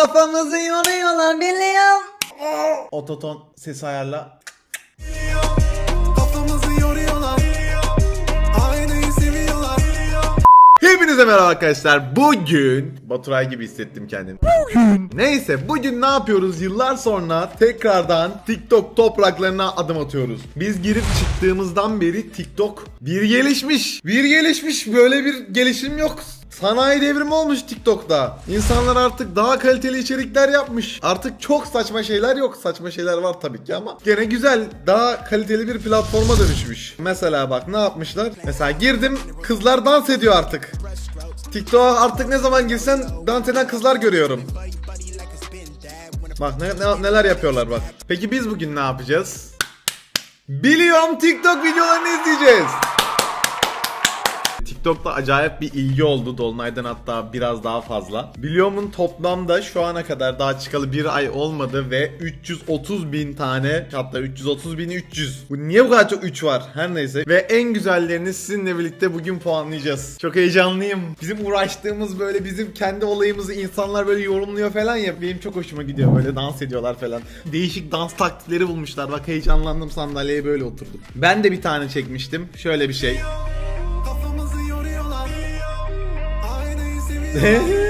Kafamızı yoruyorlar biliyorum. Ototon ses ayarla. Kafamızı yoruyorlar Aynayı seviyorlar Hepinize merhaba arkadaşlar. Bugün Baturay gibi hissettim kendimi. Bugün. Neyse bugün ne yapıyoruz? Yıllar sonra tekrardan TikTok topraklarına adım atıyoruz. Biz girip çıktığımızdan beri TikTok bir gelişmiş. Bir gelişmiş. Böyle bir gelişim yok. Sanayi devrimi olmuş TikTok'ta. İnsanlar artık daha kaliteli içerikler yapmış. Artık çok saçma şeyler yok. Saçma şeyler var tabii ki ama gene güzel. Daha kaliteli bir platforma dönüşmüş. Mesela bak ne yapmışlar? Mesela girdim kızlar dans ediyor artık. TikTok'a artık ne zaman girsen dans eden kızlar görüyorum. Bak ne, ne- neler yapıyorlar bak. Peki biz bugün ne yapacağız? Biliyorum TikTok videolarını izleyeceğiz. TikTok'ta acayip bir ilgi oldu. Dolunay'dan hatta biraz daha fazla. Biliyorum'un toplamda şu ana kadar daha çıkalı bir ay olmadı ve 330 bin tane hatta 330 bin 300. Bu niye bu kadar çok 3 var? Her neyse. Ve en güzellerini sizinle birlikte bugün puanlayacağız. Çok heyecanlıyım. Bizim uğraştığımız böyle bizim kendi olayımızı insanlar böyle yorumluyor falan ya. Benim çok hoşuma gidiyor böyle dans ediyorlar falan. Değişik dans taktikleri bulmuşlar. Bak heyecanlandım sandalyeye böyle oturdum. Ben de bir tane çekmiştim. Şöyle bir şey. Aynayı seviyorlar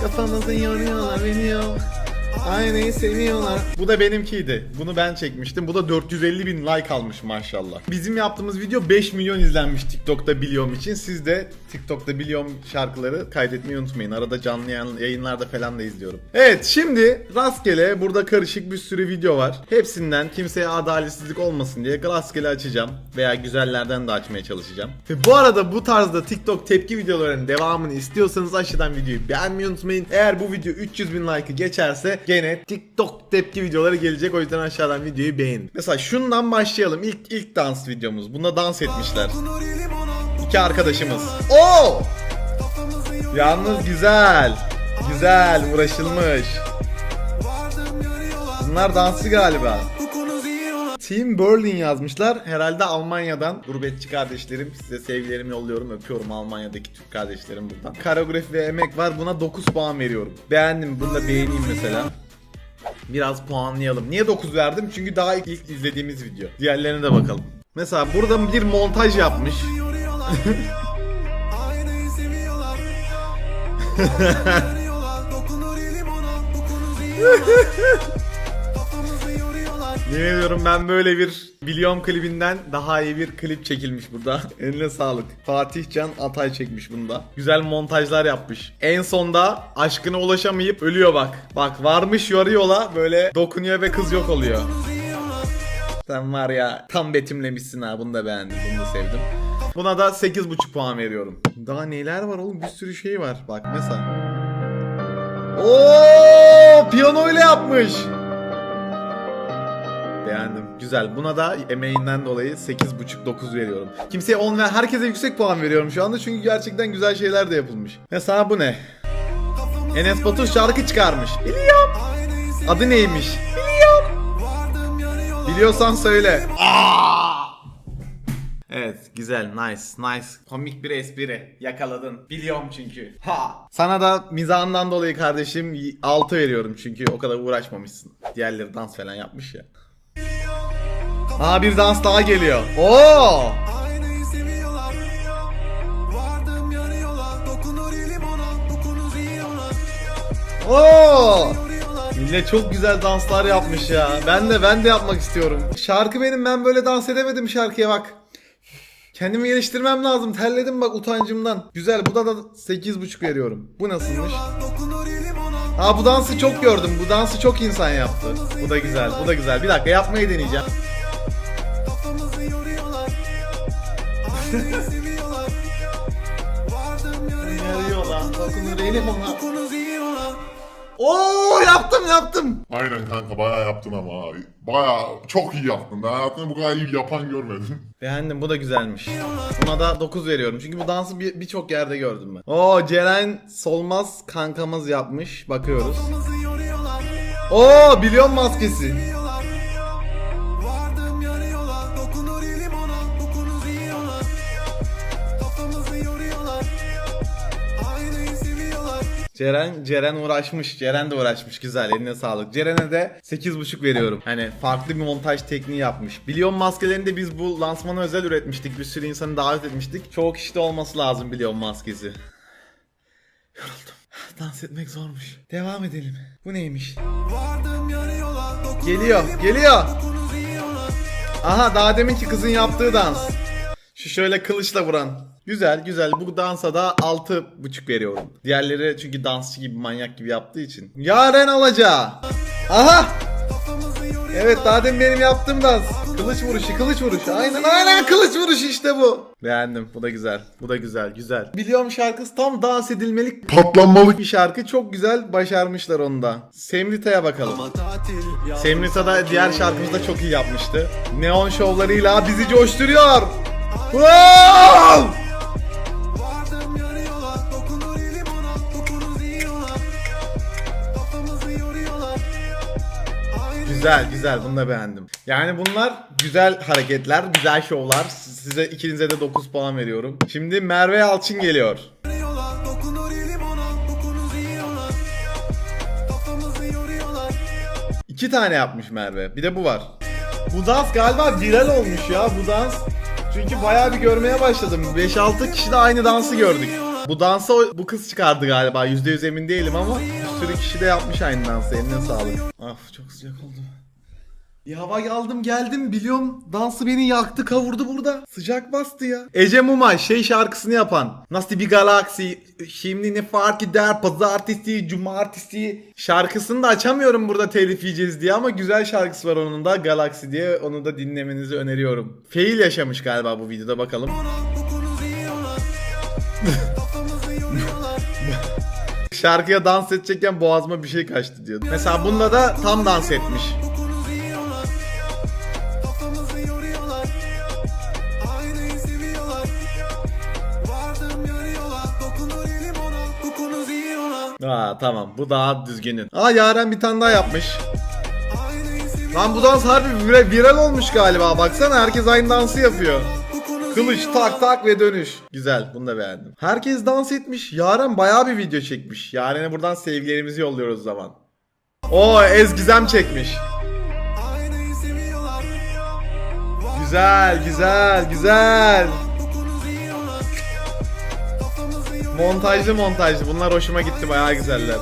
Kafamızı yoruyorlar biliyorum. Aynayı seviyorlar. Bu da benimkiydi. Bunu ben çekmiştim. Bu da 450 bin like almış maşallah. Bizim yaptığımız video 5 milyon izlenmiş TikTok'ta biliyorum için. Siz de TikTok'ta biliyorum şarkıları kaydetmeyi unutmayın. Arada canlı yayın- yayınlarda falan da izliyorum. Evet şimdi rastgele burada karışık bir sürü video var. Hepsinden kimseye adaletsizlik olmasın diye rastgele açacağım. Veya güzellerden de açmaya çalışacağım. Ve bu arada bu tarzda TikTok tepki videolarının devamını istiyorsanız aşağıdan videoyu beğenmeyi unutmayın. Eğer bu video 300 bin like'ı geçerse gene TikTok tepki videoları gelecek. O yüzden aşağıdan videoyu beğenin. Mesela şundan başlayalım. İlk ilk dans videomuz. Bunda dans etmişler. İki arkadaşımız. Oo! Yalnız güzel. Güzel uğraşılmış. Bunlar dansçı galiba. Team Berlin yazmışlar. Herhalde Almanya'dan. Gurbetçi kardeşlerim size sevgilerimi yolluyorum. Öpüyorum Almanya'daki Türk kardeşlerim buradan. Koreografi ve emek var. Buna 9 puan veriyorum. Beğendim. Bunu da beğeneyim mesela. Biraz puanlayalım. Niye 9 verdim? Çünkü daha ilk, ilk izlediğimiz video. Diğerlerine de bakalım. Mesela burada bir montaj yapmış. Yemin ediyorum ben böyle bir Biliyorum klibinden daha iyi bir klip çekilmiş burada. Eline sağlık. Fatih Can Atay çekmiş bunda. Güzel montajlar yapmış. En sonda aşkına ulaşamayıp ölüyor bak. Bak varmış yarı yola böyle dokunuyor ve kız yok oluyor. Sen var ya tam betimlemişsin ha bunu da beğendim bunu da sevdim. Buna da 8.5 puan veriyorum. Daha neler var oğlum bir sürü şey var. Bak mesela. Oo piyano ile yapmış. Beğendim. Güzel. Buna da emeğinden dolayı 8.5-9 veriyorum. Kimseye 10 ve herkese yüksek puan veriyorum şu anda çünkü gerçekten güzel şeyler de yapılmış. Mesela bu ne? Enes Batur şarkı çıkarmış. Biliyorum. Adı neymiş? Yarıyorlar Biliyorsan söyle. Evet güzel nice nice komik bir espri yakaladın biliyorum çünkü ha sana da mizahından dolayı kardeşim 6 veriyorum çünkü o kadar uğraşmamışsın diğerleri dans falan yapmış ya Aa bir dans daha geliyor Oo Oo Millet çok güzel danslar yapmış ya. Ben de ben de yapmak istiyorum. Şarkı benim ben böyle dans edemedim şarkıya bak. Kendimi geliştirmem lazım. Terledim bak utancımdan. Güzel bu da da 8.5 veriyorum. Bu nasılmış? Aa bu dansı çok gördüm. Bu dansı çok insan yaptı. Bu da güzel. Bu da güzel. Bir dakika yapmayı deneyeceğim. Yarıyorlar. Dokunur elim ona. Oo yaptım yaptım. Aynen kanka bayağı yaptın ama abi. Bayağı çok iyi yaptın. Ben hayatımda bu kadar iyi yapan görmedim. Beğendim bu da güzelmiş. Buna da 9 veriyorum. Çünkü bu dansı bir- birçok yerde gördüm ben. Oo Ceren Solmaz kankamız yapmış. Bakıyoruz. Oo biliyorum maskesi. Ceren Ceren uğraşmış. Ceren de uğraşmış. Güzel. Eline sağlık. Ceren'e de 8.5 veriyorum. Hani farklı bir montaj tekniği yapmış. Biliyorum maskelerini de biz bu lansmana özel üretmiştik. Bir sürü insanı davet etmiştik. Çoğu kişide olması lazım biliyorum maskesi. Yoruldum. Dans etmek zormuş. Devam edelim. Bu neymiş? Geliyor, geliyor. Aha daha deminki kızın yaptığı dans. Şu şöyle kılıçla vuran. Güzel güzel bu dansa da 6.5 veriyorum. Diğerleri çünkü dansçı gibi manyak gibi yaptığı için. Yaren alacağı. Aha. Evet daha demin benim yaptığım dans. Kılıç vuruşu kılıç vuruşu. Aynen aynen kılıç vuruşu işte bu. Beğendim bu da güzel. Bu da güzel güzel. Biliyorum şarkısı tam dans edilmelik Patlanmalık bir şarkı. Çok güzel başarmışlar onu da. Semrita'ya bakalım. Semrita da diğer şarkımızda çok iyi yapmıştı. Neon şovlarıyla bizi coşturuyor. Wow! Güzel güzel bunu da beğendim. Yani bunlar güzel hareketler, güzel şovlar. Size ikinize de 9 puan veriyorum. Şimdi Merve Yalçın geliyor. İki tane yapmış Merve. Bir de bu var. Bu dans galiba viral olmuş ya bu dans. Çünkü bayağı bir görmeye başladım. 5-6 kişi de aynı dansı gördük. Bu dansa bu kız çıkardı galiba. %100 emin değilim ama sürü kişi de yapmış aynı dansı. Eline sağlık. Of çok sıcak oldu. Bir hava aldım geldim biliyorum dansı beni yaktı kavurdu burada. Sıcak bastı ya. Ece Mumay şey şarkısını yapan. Nasıl bir galaksi şimdi ne fark eder pazartesi cumartesi şarkısını da açamıyorum burada telif yiyeceğiz diye ama güzel şarkısı var onun da Galaxy diye onu da dinlemenizi öneriyorum. Fail yaşamış galiba bu videoda bakalım. Şarkıya dans edecekken boğazıma bir şey kaçtı diyor. Mesela bunda da tam dans etmiş. Aa tamam bu daha düzgünü. Aa Yaren bir tane daha yapmış. Lan bu dans harbi vira- viral olmuş galiba. Baksana herkes aynı dansı yapıyor. Kılıç tak tak ve dönüş. Güzel bunu da beğendim. Herkes dans etmiş. Yaren bayağı bir video çekmiş. Yaren'e buradan sevgilerimizi yolluyoruz zaman. O Ezgizem çekmiş. Güzel güzel güzel. Montajlı montajlı. Bunlar hoşuma gitti bayağı güzeller.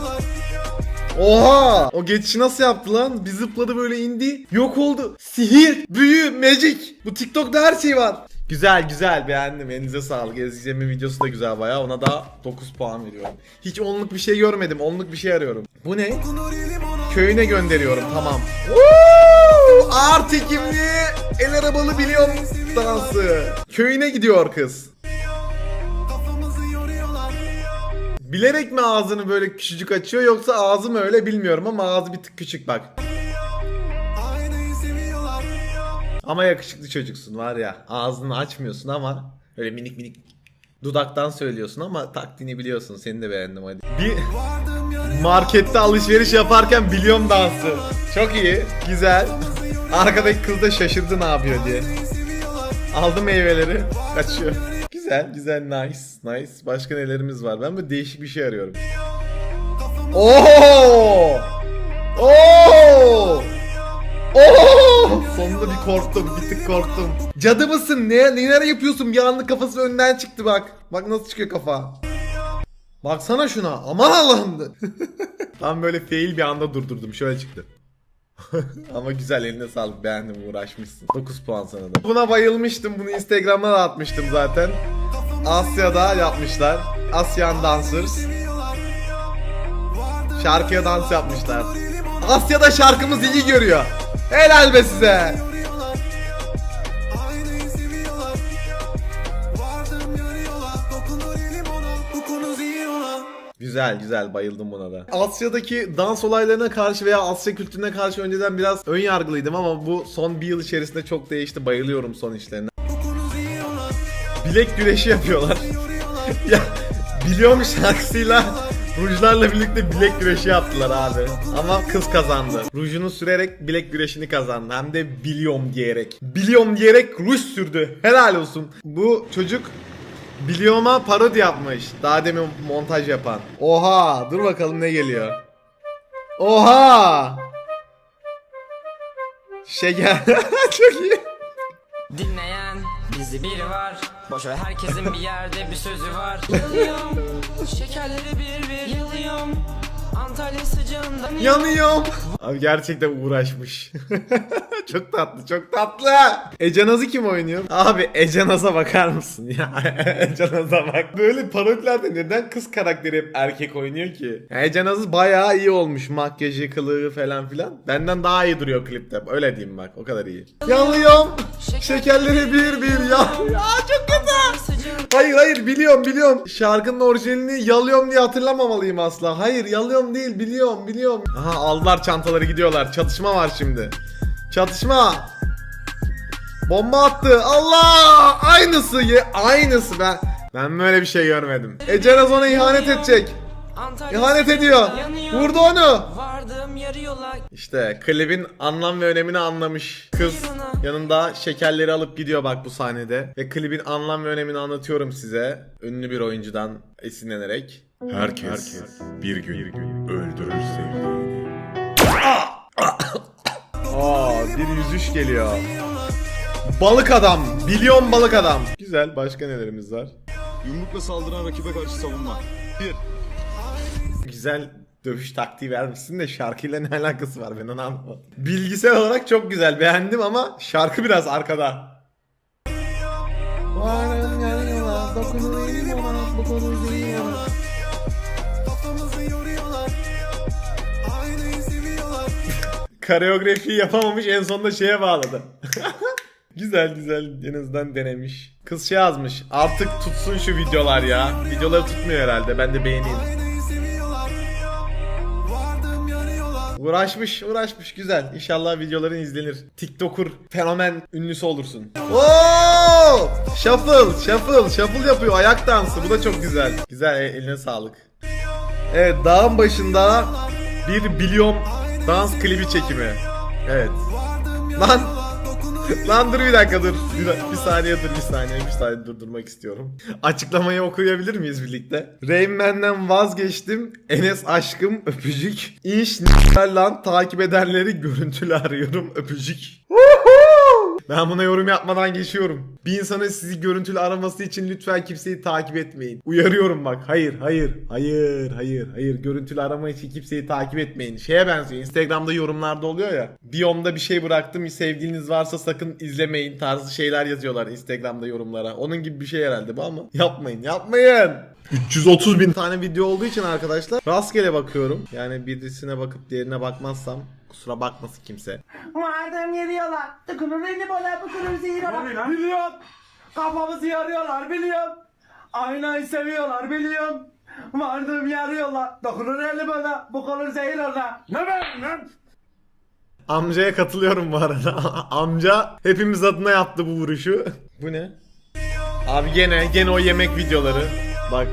Oha! O geçişi nasıl yaptı lan? Bir zıpladı böyle indi. Yok oldu. Sihir, büyü, magic. Bu TikTok'ta her şey var. Güzel güzel beğendim. Elinize sağlık. Ezgi'nin videosu da güzel bayağı. Ona da 9 puan veriyorum. Hiç onluk bir şey görmedim. Onluk bir şey arıyorum. Bu ne? Köyüne gönderiyorum tamam. Woo! Ağır tekimli el arabalı biliyorum dansı. Köyüne gidiyor kız. Bilerek mi ağzını böyle küçücük açıyor yoksa ağzı mı öyle bilmiyorum ama ağzı bir tık küçük bak. Ama yakışıklı çocuksun var ya. Ağzını açmıyorsun ama öyle minik minik dudaktan söylüyorsun ama taktiğini biliyorsun. Seni de beğendim hadi. Bir markette alışveriş yaparken biliyorum dansı. Çok iyi, güzel. Arkadaki kız da şaşırdı ne yapıyor diye. Aldı meyveleri, kaçıyor. Güzel, güzel, nice, nice. Başka nelerimiz var? Ben böyle değişik bir şey arıyorum. Oo! Oo! Oo! Sonunda bir korktum, bir tık korktum. Cadı mısın? Ne, neler yapıyorsun? Bir anda kafası önden çıktı bak. Bak nasıl çıkıyor kafa. Baksana şuna. Aman Allah'ım. Tam böyle fail bir anda durdurdum. Şöyle çıktı. Ama güzel eline sağlık beğendim uğraşmışsın. 9 puan sana da. Buna bayılmıştım. Bunu Instagram'a da atmıştım zaten. Asya'da yapmışlar. Asyan Dancers. Şarkıya dans yapmışlar. Asya'da şarkımız iyi görüyor. Helal be size. Güzel güzel bayıldım buna da. Asya'daki dans olaylarına karşı veya Asya kültürüne karşı önceden biraz ön yargılıydım ama bu son bir yıl içerisinde çok değişti. Bayılıyorum son işlerine. Bilek güreşi yapıyorlar. ya biliyorum şarkısıyla rujlarla birlikte bilek güreşi yaptılar abi. Ama kız kazandı. Rujunu sürerek bilek güreşini kazandı. Hem de biliyorum diyerek. Biliyorum diyerek ruj sürdü. Helal olsun. Bu çocuk Biliyorum'a parodi yapmış. Daha demin montaj yapan. Oha dur bakalım ne geliyor. Oha. Şeker. Çok iyi. Dinleyen bizi biri var Boş ver herkesin bir yerde bir sözü var Şekerleri bir bir yalıyorum Antalya sıcağında Yanıyorum. Abi gerçekten uğraşmış. çok tatlı, çok tatlı. Ece Naz'ı kim oynuyor? Abi Ece Naz'a bakar mısın ya? Ece Naz'a bak. Böyle parodilerde neden kız karakteri hep erkek oynuyor ki? Ya Ece Naz bayağı iyi olmuş. Makyajı, kılığı falan filan. Benden daha iyi duruyor klipte. Öyle diyeyim bak. O kadar iyi. Yanıyorum. Şekerleri bir bir ya. Ya çok kötü. Hayır hayır biliyorum biliyorum. Şarkının orijinalini yalıyorum diye hatırlamamalıyım asla. Hayır yalıyorum değil biliyorum biliyorum. Aha aldılar çantaları gidiyorlar. Çatışma var şimdi. Çatışma. Bomba attı. Allah! Aynısı ye aynısı ben. Ben böyle bir şey görmedim. Ece Naz ona ihanet edecek. Antalya İhanet ediyor. yanıyor. Vurdu onu. Vardığım yarı yola İşte klibin anlam ve önemini anlamış. Kız yanında şekerleri alıp gidiyor bak bu sahnede. Ve klibin anlam ve önemini anlatıyorum size. Ünlü bir oyuncudan esinlenerek. Herkes, bir gün, öldürür sevdiğini. Aa bir yüzüş geliyor. Balık adam. Milyon balık adam. Güzel. Başka nelerimiz var? Yumrukla saldıran rakibe karşı savunma. 1. Güzel dövüş taktiği vermişsin de şarkıyla ne alakası var ben onu anlamadım. Bilgisayar olarak çok güzel beğendim ama şarkı biraz arkada. Koreografiyi yapamamış en sonunda şeye bağladı. güzel güzel en azından denemiş. Kız şey yazmış artık tutsun şu videolar ya. Videoları tutmuyor herhalde ben de beğeneyim. Uğraşmış uğraşmış güzel. İnşallah videoların izlenir. TikToker fenomen ünlüsü olursun. Oo! Shuffle, shuffle, shuffle yapıyor. Ayak dansı. Bu da çok güzel. Güzel e- eline sağlık. Evet dağın başında bir bilyom dans klibi çekimi. Evet. Lan Lan dur bir dakika dur. Bir, bir saniye dur bir saniye bir saniye durdurmak istiyorum. Açıklamayı okuyabilir miyiz birlikte? Rain Man'den vazgeçtim. Enes aşkım öpücük. İnş n- lan takip edenleri görüntülü arıyorum öpücük. Ben buna yorum yapmadan geçiyorum. Bir insanın sizi görüntülü araması için lütfen kimseyi takip etmeyin. Uyarıyorum bak. Hayır, hayır, hayır, hayır, hayır. Görüntülü arama için kimseyi takip etmeyin. Şeye benziyor. Instagram'da yorumlarda oluyor ya. Biyomda bir şey bıraktım. Sevgiliniz varsa sakın izlemeyin tarzı şeyler yazıyorlar Instagram'da yorumlara. Onun gibi bir şey herhalde bu ama yapmayın, yapmayın. 330 bin tane video olduğu için arkadaşlar rastgele bakıyorum. Yani birisine bakıp diğerine bakmazsam kusura bakmasın kimse. Vardım yeriyorlar. Tıkınır beni bana bıkınır zihirler. Biliyorum. Kafamızı yarıyorlar biliyorum. Aynayı seviyorlar biliyorum. Vardım yarıyorlar. Dokunur eli bana bu kolur zehir ona. Ne ben lan? Amcaya katılıyorum bu arada. Amca hepimiz adına yaptı bu vuruşu. bu ne? Abi gene gene o yemek videoları. Bak.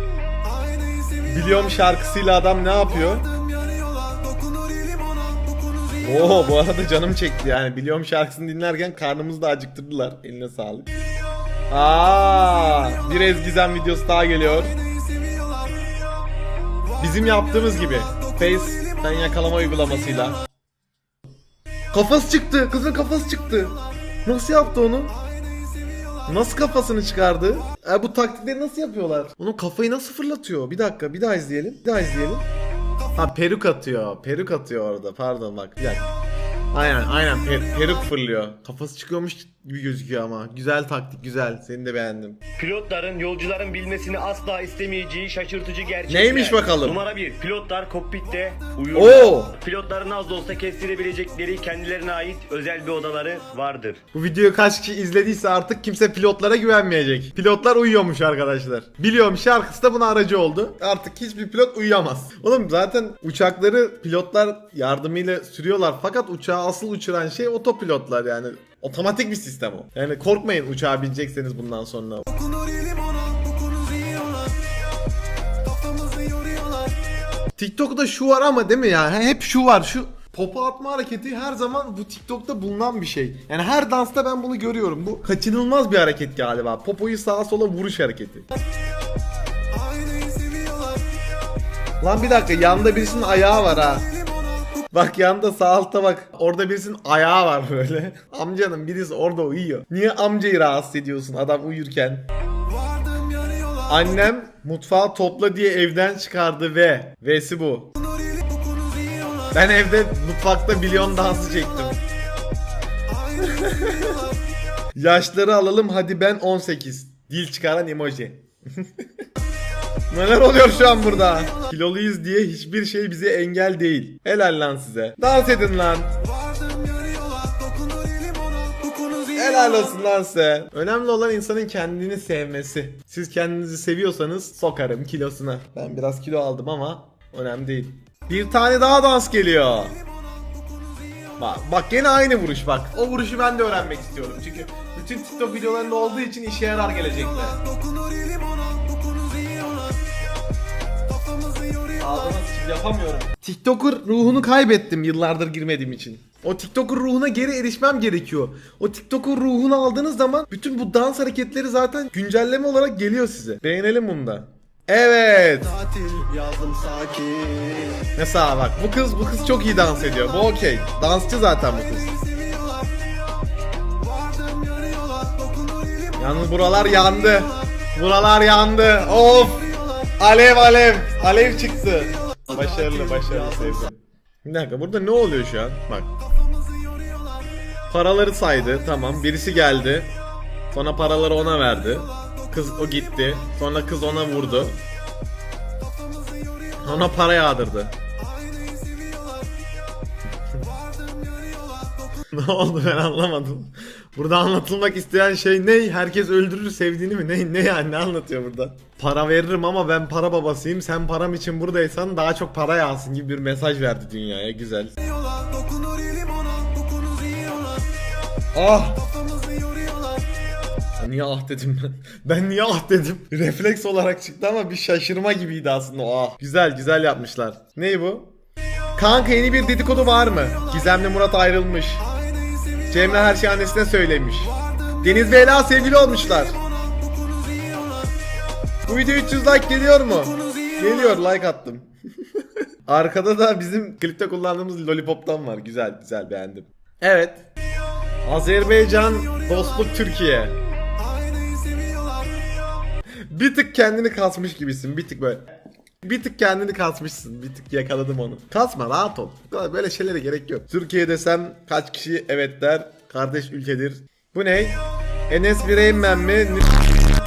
Biliyorum şarkısıyla adam ne yapıyor? Oo bu arada canım çekti yani. Biliyorum şarkısını dinlerken karnımızı da acıktırdılar. Eline sağlık. Aa, bir Ezgizem videosu daha geliyor. Bizim yaptığımız gibi. Face'ten yakalama uygulamasıyla. Kafası çıktı. Kızın kafası çıktı. Nasıl yaptı onu? Nasıl kafasını çıkardı? E, bu taktikleri nasıl yapıyorlar? Onun kafayı nasıl fırlatıyor? Bir dakika bir daha izleyelim. Bir daha izleyelim. Ha peruk atıyor. Peruk atıyor orada. Pardon bak. Bir dakika. Aynen aynen per- peruk fırlıyor. Kafası çıkıyormuş gibi gözüküyor ama. Güzel taktik güzel. Seni de beğendim. Pilotların yolcuların bilmesini asla istemeyeceği şaşırtıcı gerçekler. Neymiş bakalım? Numara 1. Pilotlar kokpitte uyur. Oo! Pilotların az da olsa kestirebilecekleri kendilerine ait özel bir odaları vardır. Bu videoyu kaç kişi izlediyse artık kimse pilotlara güvenmeyecek. Pilotlar uyuyormuş arkadaşlar. Biliyorum şarkısı da buna aracı oldu. Artık hiçbir pilot uyuyamaz. Oğlum zaten uçakları pilotlar yardımıyla sürüyorlar. Fakat uçağı asıl uçuran şey otopilotlar yani. Otomatik bir sistem o. Yani korkmayın uçağa binecekseniz bundan sonra. TikTok'ta şu var ama değil mi ya? Hep şu var. Şu Popo atma hareketi her zaman bu TikTok'ta bulunan bir şey. Yani her dansta ben bunu görüyorum. Bu kaçınılmaz bir hareket galiba. Popoyu sağa sola vuruş hareketi. Lan bir dakika yanında birisinin ayağı var ha. Bak yanında sağ altta bak. Orada birisinin ayağı var böyle. Amcanın birisi orada uyuyor. Niye amcayı rahatsız ediyorsun adam uyurken? Annem mutfağı topla diye evden çıkardı ve V'si bu. Ben evde mutfakta milyon dansı çektim. Yaşları alalım hadi ben 18. Dil çıkaran emoji. Neler oluyor şu an burada? Kiloluyuz diye hiçbir şey bize engel değil. Helal lan size. Dans edin lan. Helal olsun lan size. Önemli olan insanın kendini sevmesi. Siz kendinizi seviyorsanız sokarım kilosuna. Ben biraz kilo aldım ama önemli değil. Bir tane daha dans geliyor. Bak, bak gene aynı vuruş bak. O vuruşu ben de öğrenmek istiyorum. Çünkü bütün TikTok videolarında olduğu için işe yarar gelecekte. Yapamıyorum. TikToker ruhunu kaybettim yıllardır girmediğim için. O TikToker ruhuna geri erişmem gerekiyor. O TikToker ruhunu aldığınız zaman bütün bu dans hareketleri zaten güncelleme olarak geliyor size. Beğenelim bunu da. Evet. Tatil yazdım sakin Mesela bak bu kız bu kız çok iyi dans ediyor. Bu okey. Dansçı zaten bu kız. Yalnız buralar yandı. Buralar yandı. Of. Alev alev. Alev çıktı. Başarılı başarılı sevdim. Bir dakika burada ne oluyor şu an? Bak. Paraları saydı. Tamam. Birisi geldi. Sonra paraları ona verdi. Kız o gitti. Sonra kız ona vurdu. Ona para yağdırdı. ne oldu ben anlamadım. Burada anlatılmak isteyen şey ne? Herkes öldürür sevdiğini mi? Ne, ne yani ne anlatıyor burada? Para veririm ama ben para babasıyım. Sen param için buradaysan daha çok para yağsın gibi bir mesaj verdi dünyaya. Güzel. Ah! Niye ah dedim ben? Ben niye ah dedim? Refleks olarak çıktı ama bir şaşırma gibiydi aslında o ah. Güzel güzel yapmışlar. Ney bu? Kanka yeni bir dedikodu var mı? Gizemli Murat ayrılmış. Cemre her şeyi annesine söylemiş. Deniz ve Ela sevgili olmuşlar. Bu video 300 like geliyor mu? Geliyor like attım. Arkada da bizim klipte kullandığımız lollipop'tan var. Güzel güzel beğendim. Evet. Azerbaycan dostluk Türkiye. Bir tık kendini kasmış gibisin. Bir tık böyle. Bir tık kendini kasmışsın. Bir tık yakaladım onu. Kasma rahat ol. Böyle şeylere gerek yok. Türkiye desem kaç kişi evet der. Kardeş ülkedir. Bu ne? Enes Bireymen mi?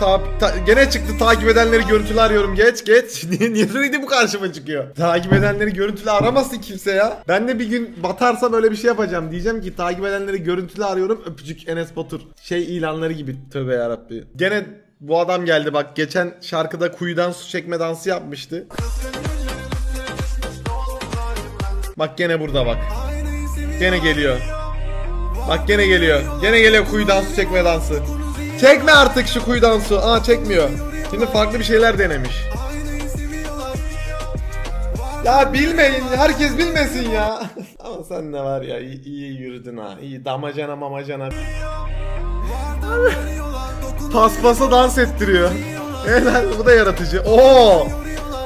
Ta- ta- gene çıktı takip edenleri görüntülü arıyorum geç geç niye sürekli bu karşıma çıkıyor takip edenleri görüntülü aramasın kimse ya ben de bir gün batarsam öyle bir şey yapacağım diyeceğim ki takip edenleri görüntülü arıyorum öpücük Enes Batur şey ilanları gibi tövbe yarabbi gene bu adam geldi bak geçen şarkıda kuyudan su çekme dansı yapmıştı Bak gene burada bak Gene geliyor Bak gene geliyor. Gene geliyor kuyudan su çekme dansı. Çekme artık şu kuyudan su. Aa çekmiyor. Şimdi farklı bir şeyler denemiş. Ya bilmeyin. Herkes bilmesin ya. Ama sen ne var ya iyi, iyi yürüdün ha. İyi damacana mamacana. Paspasa dans ettiriyor. Helal bu da yaratıcı. Oo!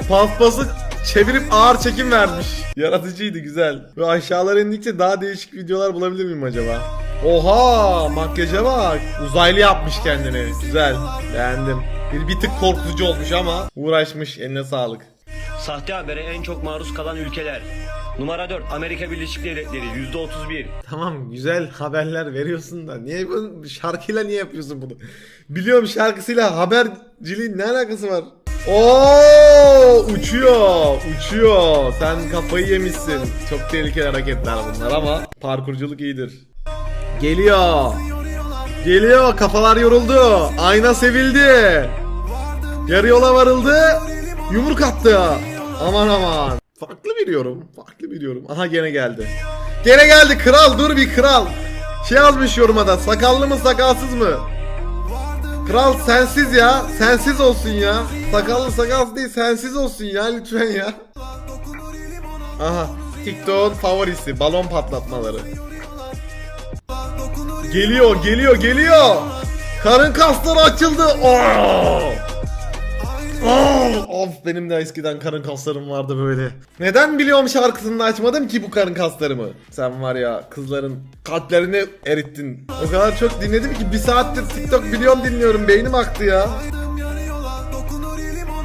Paspası çevirip ağır çekim vermiş. Yaratıcıydı güzel. Ve aşağılara indikçe daha değişik videolar bulabilir miyim acaba? Oha! Makyaja bak. Uzaylı yapmış kendini. Güzel. Beğendim. Bir, bir tık korkutucu olmuş ama uğraşmış. Eline sağlık. Sahte habere en çok maruz kalan ülkeler. Numara 4 Amerika Birleşik Devletleri %31. Tamam güzel haberler veriyorsun da. Niye bu şarkıyla niye yapıyorsun bunu? Biliyorum şarkısıyla haberciliğin ne alakası var? Oo uçuyor uçuyor. Sen kafayı yemişsin. Çok tehlikeli hareketler bunlar ama parkurculuk iyidir. Geliyor. Geliyor kafalar yoruldu. Ayna sevildi. Yarı yola varıldı. Yumruk attı. Aman aman farklı bir yorum farklı bir yorum aha gene geldi Gene geldi kral dur bir kral. Şey yazmış yoruma da sakallı mı sakalsız mı? Kral sensiz ya. Sensiz olsun ya. Sakallı sakalsız değil sensiz olsun ya lütfen ya. Aha. TikTok'un favorisi balon patlatmaları. Geliyor, geliyor, geliyor. Karın kasları açıldı. Oo! Of benim de eskiden karın kaslarım vardı böyle. Neden biliyorum şarkısını açmadım ki bu karın kaslarımı? Sen var ya kızların kalplerini erittin. O kadar çok dinledim ki bir saattir TikTok biliyorum dinliyorum beynim aktı ya.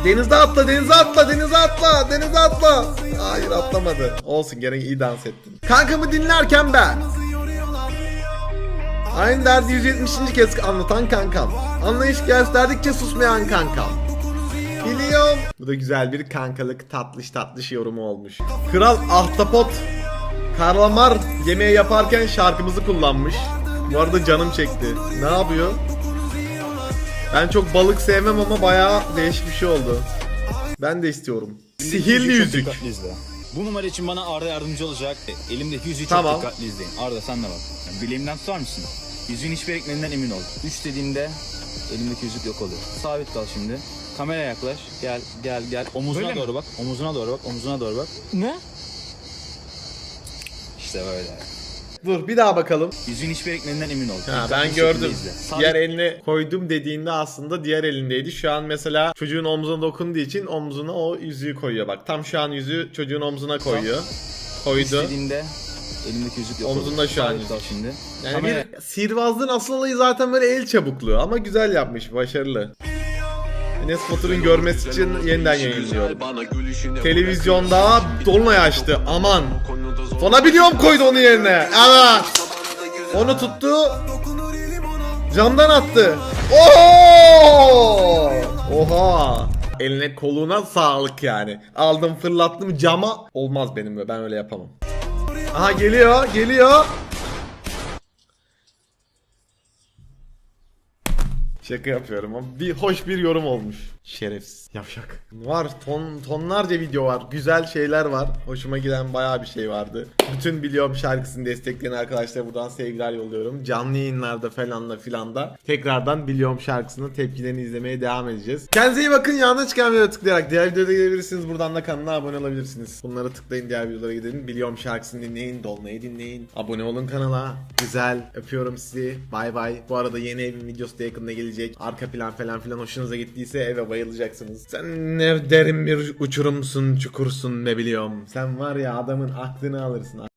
Denize atla, denize atla, denize atla, denize atla. Hayır atlamadı. Olsun gene iyi dans ettin. Kankamı dinlerken ben. Aynı derdi 170. kez anlatan kankam. Anlayış gösterdikçe susmayan kankam. Biliyorum. Bu da güzel bir kankalık tatlış tatlış yorumu olmuş. Kral Ahtapot Karlamar yemeği yaparken şarkımızı kullanmış. Bu arada canım çekti. Ne yapıyor? Ben çok balık sevmem ama bayağı değişik bir şey oldu. Ben de istiyorum. Sihirli yüzük. Bu numara için bana Arda yardımcı olacak. Elimdeki yüzüğü Tamam. çok dikkatli izleyin. Arda sen de bak. Yani bileğimden tutar mısın? Yüzüğün hiçbir ekmeninden emin ol. 3 dediğinde elimdeki yüzük yok oluyor. Sabit kal şimdi. Kameraya yaklaş. Gel gel gel. Omuzuna doğru bak. Omuzuna doğru bak. Omuzuna doğru bak. Ne? İşte böyle. Dur bir daha bakalım. Yüzüğün hiçbir ekmeninden emin ol. Ha, ben gördüm. Diğer eline koydum dediğinde aslında diğer elindeydi. Şu an mesela çocuğun omzuna dokunduğu için omzuna o yüzüğü koyuyor. Bak tam şu an yüzüğü çocuğun omzuna koyuyor. Koydu. dediğinde elimdeki yüzük yok Omzunda şu an yüzük. şimdi. Yani Kameraya- bir sihirbazlığın asıl olayı zaten böyle el çabukluğu ama güzel yapmış, başarılı. Enes Batur'un görmesi için yeniden yayınlıyorum. Televizyonda Dolunay açtı, aman. Sonra biliyorum koydu onu yerine. Evet. Onu tuttu. Camdan attı. Oo! Oha! Eline koluna sağlık yani. Aldım fırlattım cama. Olmaz benimle ben öyle yapamam. Aha geliyor geliyor. Şaka yapıyorum ama bir hoş bir yorum olmuş. Şerefsiz. Yavşak. Var ton tonlarca video var. Güzel şeyler var. Hoşuma giden bayağı bir şey vardı. Bütün biliyorum şarkısını destekleyen arkadaşlara buradan sevgiler yolluyorum. Canlı yayınlarda falan da filan da tekrardan biliyorum şarkısının tepkilerini izlemeye devam edeceğiz. Kendinize iyi bakın. Yanına çıkan videoya tıklayarak diğer videoda gelebilirsiniz. Buradan da kanala abone olabilirsiniz. Bunları tıklayın diğer videolara gidelim. Biliyorum şarkısını dinleyin. Dolunay'ı dinleyin. Abone olun kanala. Güzel. Öpüyorum sizi. Bay bay. Bu arada yeni evin videosu da yakında gelecek. Arka plan falan filan hoşunuza gittiyse eve bayılacaksınız. Sen ne derin bir uçurumsun, çukursun ne biliyorum. Sen var ya adamın aklını alırsın.